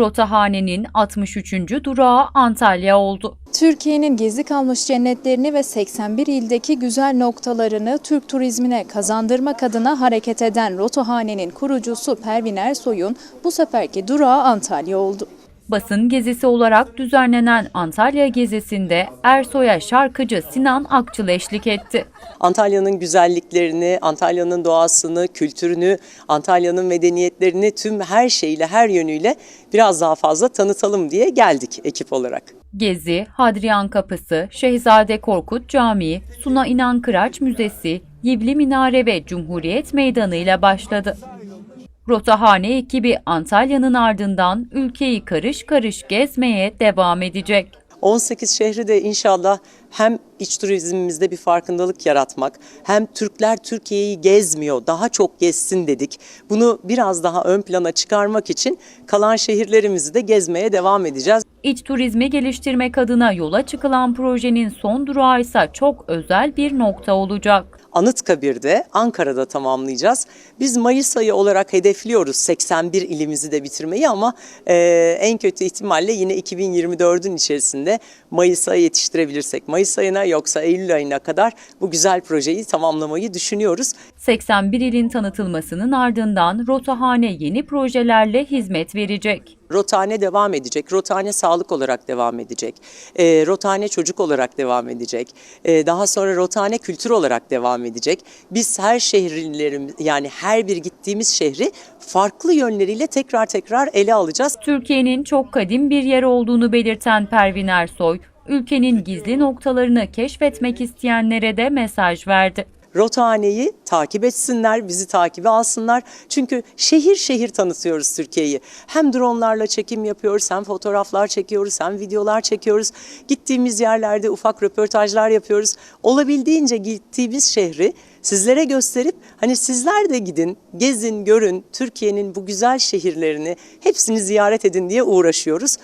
Rotahane'nin 63. durağı Antalya oldu. Türkiye'nin gezi kalmış cennetlerini ve 81 ildeki güzel noktalarını Türk turizmine kazandırmak adına hareket eden Rotohane'nin kurucusu Pervin Ersoy'un bu seferki durağı Antalya oldu. Basın gezisi olarak düzenlenen Antalya gezisinde Ersoy'a şarkıcı Sinan Akçıl eşlik etti. Antalya'nın güzelliklerini, Antalya'nın doğasını, kültürünü, Antalya'nın medeniyetlerini tüm her şeyle, her yönüyle biraz daha fazla tanıtalım diye geldik ekip olarak. Gezi, Hadrian Kapısı, Şehzade Korkut Camii, Suna İnan Kıraç Müzesi, Yivli Minare ve Cumhuriyet Meydanı ile başladı. Rotahane ekibi Antalya'nın ardından ülkeyi karış karış gezmeye devam edecek. 18 şehri de inşallah hem iç turizmimizde bir farkındalık yaratmak, hem Türkler Türkiye'yi gezmiyor, daha çok gezsin dedik. Bunu biraz daha ön plana çıkarmak için kalan şehirlerimizi de gezmeye devam edeceğiz. İç turizmi geliştirmek adına yola çıkılan projenin son durağı ise çok özel bir nokta olacak. Anıtkabir'de, Ankara'da tamamlayacağız. Biz Mayıs ayı olarak hedefliyoruz 81 ilimizi de bitirmeyi ama e, en kötü ihtimalle yine 2024'ün içerisinde Mayıs'a yetiştirebilirsek, Mayıs ayına yoksa Eylül ayına kadar bu güzel projeyi tamamlamayı düşünüyoruz. 81 ilin tanıtılmasının ardından Rotahane yeni projelerle hizmet verecek. Rotane devam edecek. Rotane sağlık olarak devam edecek. E, rotane çocuk olarak devam edecek. E, daha sonra rotane kültür olarak devam edecek. Biz her şehirlerim yani her bir gittiğimiz şehri farklı yönleriyle tekrar tekrar ele alacağız. Türkiye'nin çok kadim bir yer olduğunu belirten Pervin Ersoy, ülkenin gizli noktalarını keşfetmek isteyenlere de mesaj verdi. Rotahane'yi takip etsinler, bizi takibe alsınlar. Çünkü şehir şehir tanıtıyoruz Türkiye'yi. Hem dronlarla çekim yapıyoruz, hem fotoğraflar çekiyoruz, hem videolar çekiyoruz. Gittiğimiz yerlerde ufak röportajlar yapıyoruz. Olabildiğince gittiğimiz şehri sizlere gösterip hani sizler de gidin, gezin, görün Türkiye'nin bu güzel şehirlerini hepsini ziyaret edin diye uğraşıyoruz.